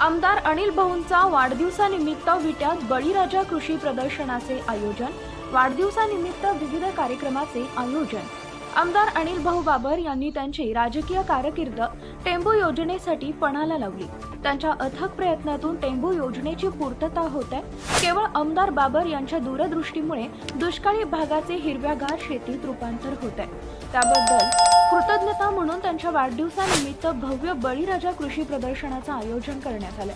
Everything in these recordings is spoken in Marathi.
आमदार अनिल भाऊंचा वाढदिवसानिमित्त विट्यात बळीराजा कृषी प्रदर्शनाचे आयोजन वाढदिवसानिमित्त विविध कार्यक्रमाचे आयोजन. आमदार अनिल भाऊ बाबर यांनी त्यांची राजकीय कारकीर्द टेंबू योजनेसाठी पणाला लावली. त्यांच्या अथक प्रयत्नातून टेंबू योजनेची पूर्तता होत आहे. केवळ आमदार बाबर यांच्या दूरदृष्टीमुळे दुष्काळी भागाचे हिरव्यागार शेतीत रूपांतर होत आहे. त्याबद्दल कृतज्ञता म्हणून त्यांच्या वाढदिवसानिमित्त भव्य बळीराजा कृषी प्रदर्शनाचं आयोजन करण्यात आलं.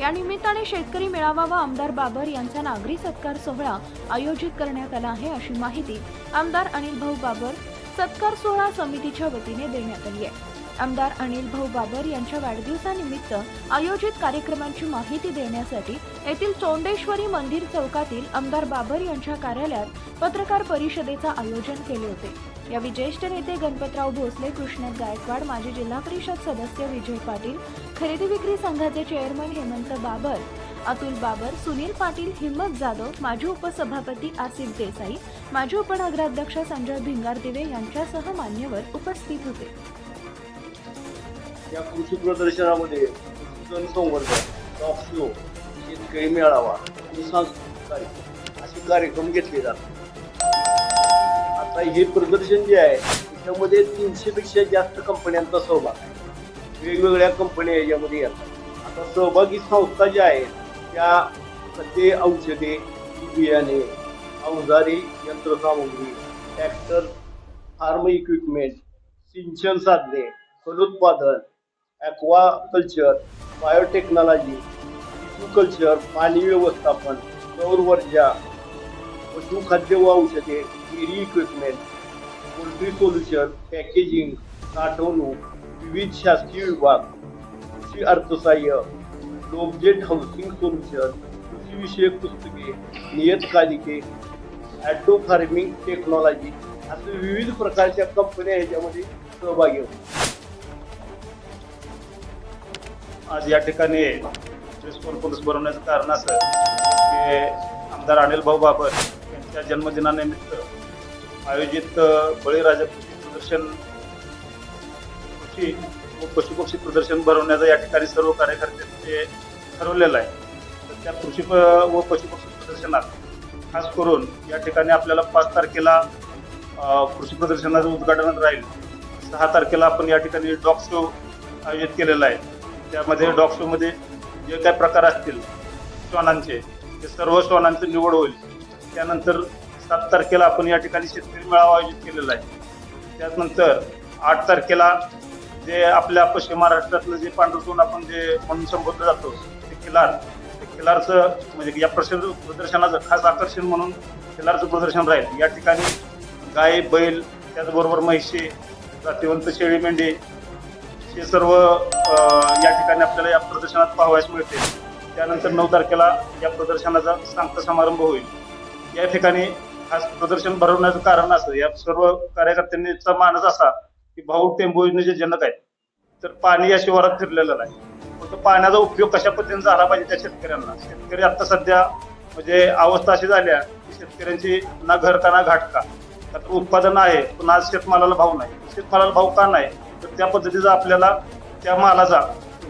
या निमित्ताने शेतकरी मेळावा व आमदार बाबर यांचा नागरी सत्कार सोहळा आयोजित करण्यात आला आहे अशी माहिती आमदार अनिल भाऊ बाबर सत्कार सोहळा समितीच्या वतीने देण्यात आली आहे. आमदार अनिल भाऊ बाबर यांच्या वाढदिवसानिमित्त आयोजित कार्यक्रमांची माहिती देण्यासाठी येथील चोंडेश्वरी मंदिर चौकातील आमदार बाबर यांच्या कार्यालयात पत्रकार परिषदेचं आयोजन केले होते. यावेळी ज्येष्ठ नेते गणपतराव भोसले कृष्णद गायकवाड माजी जिल्हा परिषद सदस्य विजय पाटील खरेदी विक्री संघाचे चेअरमन हेमंत बाबर अतुल बाबर सुनील पाटील हिम्मत जाधव माजी उपसभापती आसिफ देसाई माजी उपनगराध्यक्ष संजय भिंगार दिवे यांच्यासह मान्यवर उपस्थित होते. या कृषी प्रदर्शनामध्ये संवर्धन शो शेतकरी मेळावा असे कार्यक्रम घेतले जातात. आता हे प्रदर्शन जे आहे त्याच्यामध्ये तीनशेपेक्षा जास्त कंपन्यांचा सहभाग आहे. वेगवेगळ्या कंपन्या याच्यामध्ये येतात. आता सहभागी संस्था ज्या आहेत त्या खते औषधे बियाणे अवजारी यंत्रसामुग्री ट्रॅक्टर फार्म इक्विपमेंट सिंचन साधने फलोत्पादन ॲक्वा कल्चर बायोटेक्नॉलॉजी कल्चर पाणी व्यवस्थापन सौर ऊर्जा पशुखाद्य व औषधे dairy equipment poultry solution packaging साठवणूक विविध शासकीय विभाग कृषी अर्थसहाय्य लोकजेट हाऊसिंग सोल्युशन कृषीविषयक पुस्तके नियतकालिके ॲटो फार्मिंग टेक्नॉलॉजी असे विविध प्रकारच्या कंपन्या ह्याच्यामध्ये सहभागी होत. आज या ठिकाणी प्रेस कॉन्फरन्स भरवण्याचं कारण असं की आमदार अनिल भाऊ बाबर या जन्मदिनानिमित्त आयोजित बळीराजा कृषी प्रदर्शन कृषी व पशुपक्षी प्रदर्शन भरवण्याचा या ठिकाणी सर्व कार्यकर्त्यांचे ठरवलेलं आहे. तर त्या कृषी प- व पशुपक्षी प्रदर्शनात खास करून या ठिकाणी आपल्याला पाच तारखेला कृषी प्रदर्शनाचं उद्घाटन राहील. सहा तारखेला आपण या ठिकाणी डॉग शो आयोजित केलेला आहे. त्यामध्ये डॉग शोमध्ये जे काही प्रकार असतील श्वानांचे ते सर्व श्वानांची निवड होईल. त्यानंतर सात तारखेला आपण या ठिकाणी शेतकरी मेळावा आयोजित केलेला आहे. त्यानंतर आठ तारखेला जे आपल्या पश्चिम महाराष्ट्रातलं जे पांढरतून आपण जे म्हणून संबोधलं जातो ते खिलार. ते खिलारचं म्हणजे या प्रश प्रदर्शनाचं खास आकर्षण म्हणून खिलारचं प्रदर्शन राहील. या ठिकाणी गाय बैल त्याचबरोबर म्हैशी जातीवंत शेळी मेंढी हे सर्व या ठिकाणी आपल्याला या प्रदर्शनात पाहावयास मिळते त्यानंतर नऊ तारखेला या प्रदर्शनाचा सांगता समारंभ होईल. या ठिकाणी आज प्रदर्शन भरवण्याचं कारण असं या सर्व कार्यकर्त्यांचा मानस असा की भाऊ टेंबू योजनेचे जनक आहेत. तर पाणी या शिवारात फिरलेलं नाही. फक्त पाण्याचा उपयोग कशा पद्धतीने झाला पाहिजे त्या शेतकऱ्यांना. शेतकरी आता सध्या म्हणजे अवस्था अशी झाल्या की शेतकऱ्यांची ना घर का ना घाट का? तर उत्पादन आहे पण आज शेतमालाला भाव नाही. शेतमालाला भाव का नाही? तर त्या पद्धतीचा आपल्याला त्या मालाचा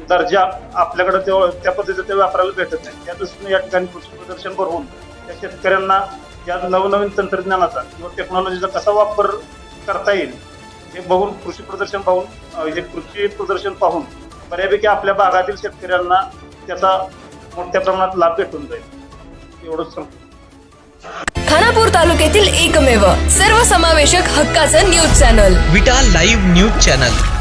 दर्जा आपल्याकडे तेव्हा त्या पद्धतीचं ते वापरायला भेटत नाही. त्या दृष्टीने या ठिकाणी कृषी प्रदर्शन भरवून त्या शेतकऱ्यांना या नवनवीन तंत्रज्ञानाचा किंवा टेक्नॉलॉजीचा कसा वापर करता येईल हे बघून कृषी प्रदर्शन पाहून हे कृषी प्रदर्शन पाहून बऱ्यापैकी आपल्या भागातील शेतकऱ्यांना त्याचा मोठ्या प्रमाणात लाभ भेटून जाईल. एवढंच सांगतो. खानापूर तालुक्यातील एकमेव सर्वसमावेशक हक्काचं news channel. Vita live news channel.